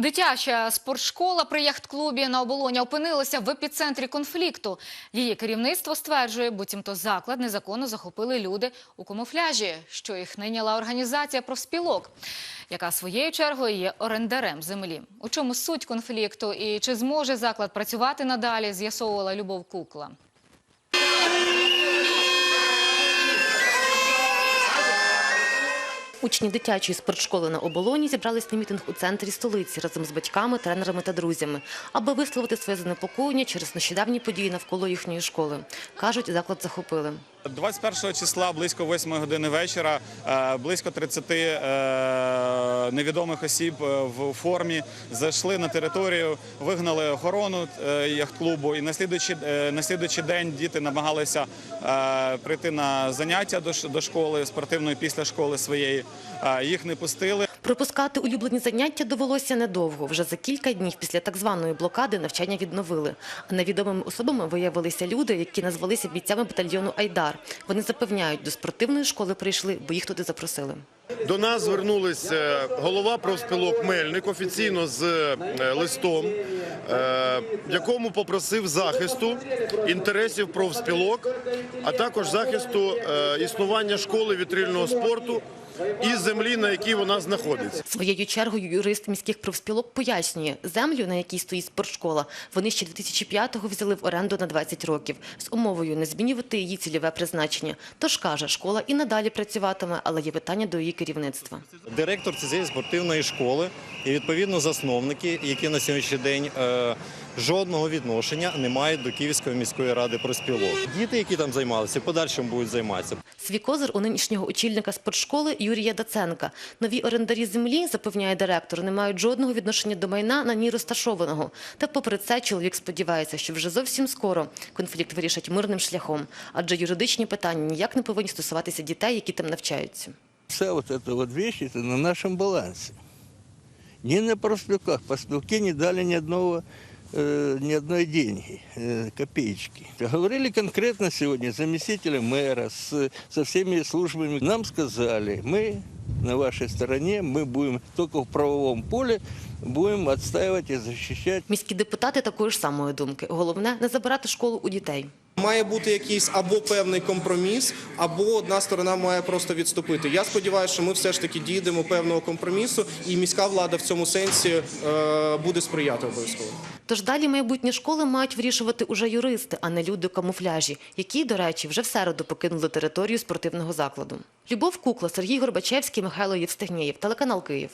Дитяча спортшкола при яхт-клубі на оболоні опинилася в епіцентрі конфлікту. Її керівництво стверджує, буцімто заклад незаконно захопили люди у камуфляжі, що їх найняла організація профспілок, яка своєю чергою є орендарем землі. У чому суть конфлікту і чи зможе заклад працювати надалі, з'ясовувала Любов Кукла. Учні дитячої спортшколи на оболоні зібрались на мітинг у центрі столиці разом з батьками, тренерами та друзями, аби висловити своє занепокоєння через нещодавні події навколо їхньої школи. Кажуть, заклад захопили. 21 числа близько 8 години вечора е, близько 30 е, невідомих осіб е, в формі зайшли на територію, вигнали охорону яхт-клубу. І на слідуючий, на слідуючий день діти намагалися прийти на заняття до школи спортивної після школи своєї. Їх не пустили. Пропускати улюблені заняття довелося недовго. Вже за кілька днів після так званої блокади навчання відновили. А невідомими особами виявилися люди, які назвалися бійцями батальйону Айдар. Вони запевняють, до спортивної школи прийшли, бо їх туди запросили. До нас звернулися голова профспілок Мельник офіційно з е, листом, е, якому попросив захисту інтересів профспілок, а також захисту е, існування школи вітрильного спорту і землі, на якій вона знаходиться. Своєю чергою юрист міських профспілок пояснює, землю, на якій стоїть спортшкола, вони ще 2005-го взяли в оренду на 20 років з умовою не змінювати її цільове призначення. Тож каже, школа і надалі працюватиме, але є питання до її керівництва. Директор цієї спортивної школи і відповідно засновники, які на сьогоднішній день е, жодного відношення не мають до Київської міської ради проспілок. Діти, які там займалися, в подальшому будуть займатися. Свій козир у нинішнього очільника спортшколи Юрія Даценка. Нові орендарі землі, запевняє директор, не мають жодного відношення до майна на ній розташованого. Та попри це чоловік сподівається, що вже зовсім скоро конфлікт вирішать мирним шляхом, адже юридичні питання ніяк не повинні стосуватися дітей, які там навчаються. Вся вот эта вот вещь это на нашем балансе. Не на профспилках. Профспилки не дали ни одного э, ни одной деньги, э, копеечки. Говорили конкретно сегодня с заместителем мэра, с, со всеми службами. Нам сказали, мы на вашей стороне, мы будем только в правовом поле, будем отстаивать и защищать Міські депутати такої ж самої думки. Головне не забирати школу у дітей. Має бути якийсь або певний компроміс, або одна сторона має просто відступити. Я сподіваюся, що ми все ж таки дійдемо певного компромісу, і міська влада в цьому сенсі е, буде сприяти обов'язково. Тож далі майбутні школи мають вирішувати уже юристи, а не люди у камуфляжі, які, до речі, вже в середу покинули територію спортивного закладу. Любов Кукла, Сергій Горбачевський, Михайло Євстигнєєв, телеканал Київ.